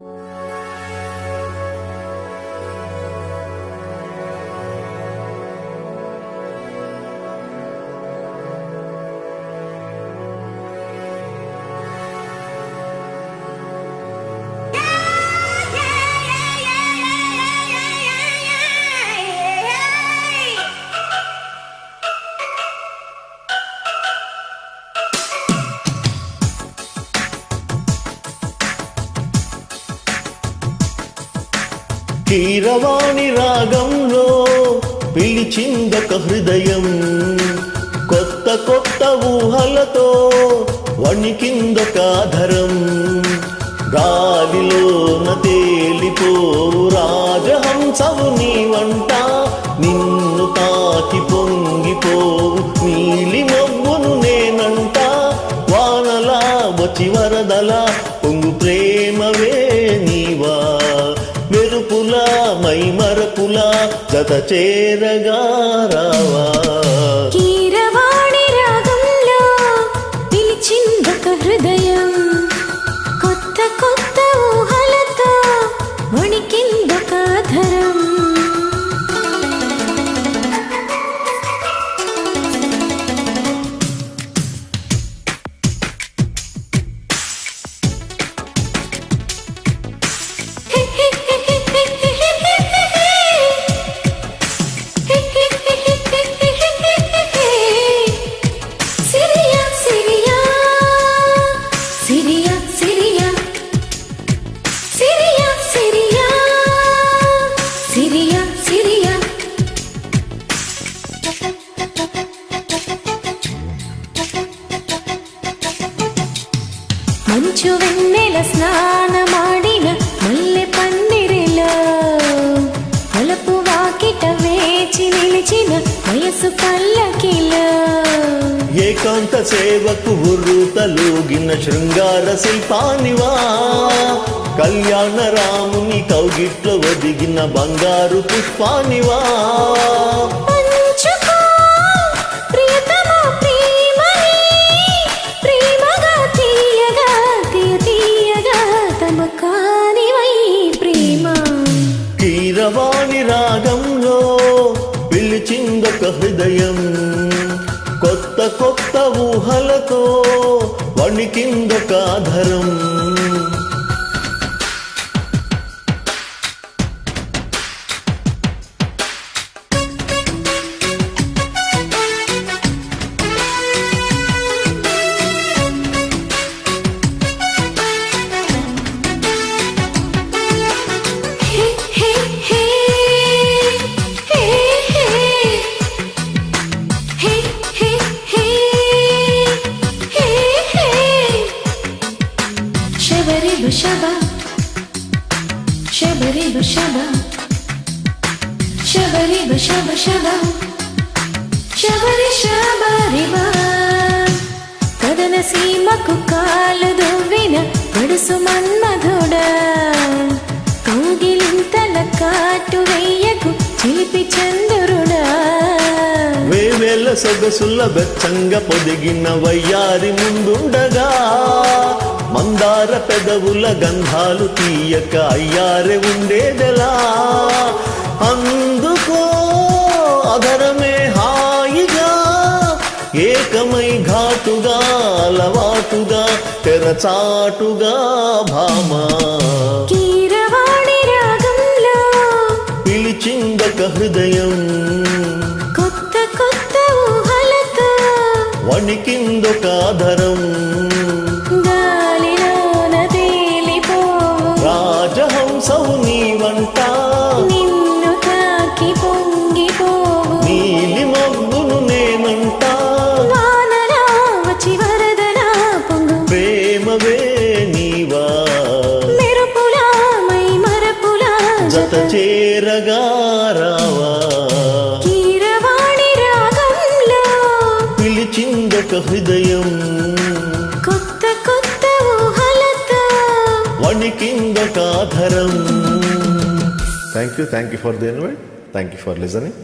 you Veeravani రాగంలో పిలిచిందొక హృదయం. కొత్త కొత్త ఊహలతో వణికిందొక ఆధరం. గాలిలోన తేలిపో రాజహంసవు నీ వంట. నిన్ను తాకి పొంగిపోవు నీలి మబ్బును నేనంట. వానలా వచ్చి వరదలా మరపులా జత చేరగా రావా. ಕಣ್ಣೆಲ ಸ್ನಾನ ಮಾಡಿನ ಮಲ್ಲೆ ಪನ್ನಿರೆಲ ಹೊಲಪು ವಾಕಿಟ ವೇಚಿ ನಿಲಿಚಿನ ವಯಸ್ಸು ಪಲ್ಲಕಿಲ ఏకాంత సేవకు ఉర్రూతలోగిన శృంగార శిల్పానివా? కళ్యాణ రాముని కౌగిట్లో ఒదిగిన బంగారు పుష్పానివా? కీరవాణి రాగంలో పిలిచిందొక హృదయం. కొత్త కొత్త ఊహలతో వణికిందొక Dharam reba shaba shaba reba shaba shaba reba shaba shaba shaba re shaba reba కదన సీమకు కాలు దువ్విన గడుసు మన్మధుడ. కౌగిలింతల కాటు వెయ్యకు చిలిపి చంద్రుడా. వేవేళ్ళ సొగసుల బెచ్చంగా పొదిగిన వయ్యారి ముందుండగా. మందార పెదవుల గంధాలు తీయక అయ్యారె ఉండేదెలా? అందుకో అధరమే హాయిగా ఏకమై ఘాటుగా అలవాటుగా తెరచాటుగా భామా. పిలిచిందొక హృదయం రాజహంసవు నీ వంట నిన్ను తాకి పొంగిపోవు. నీలి మబ్బును నేనంట. వానలా వచ్చి వరదలా పొంగు. ప్రేమవే నీవా. మెరుపులా మై మరపులా జత చేరగా రావా. వణికిందొక Dharam thank you thank you for the invite thank you for listening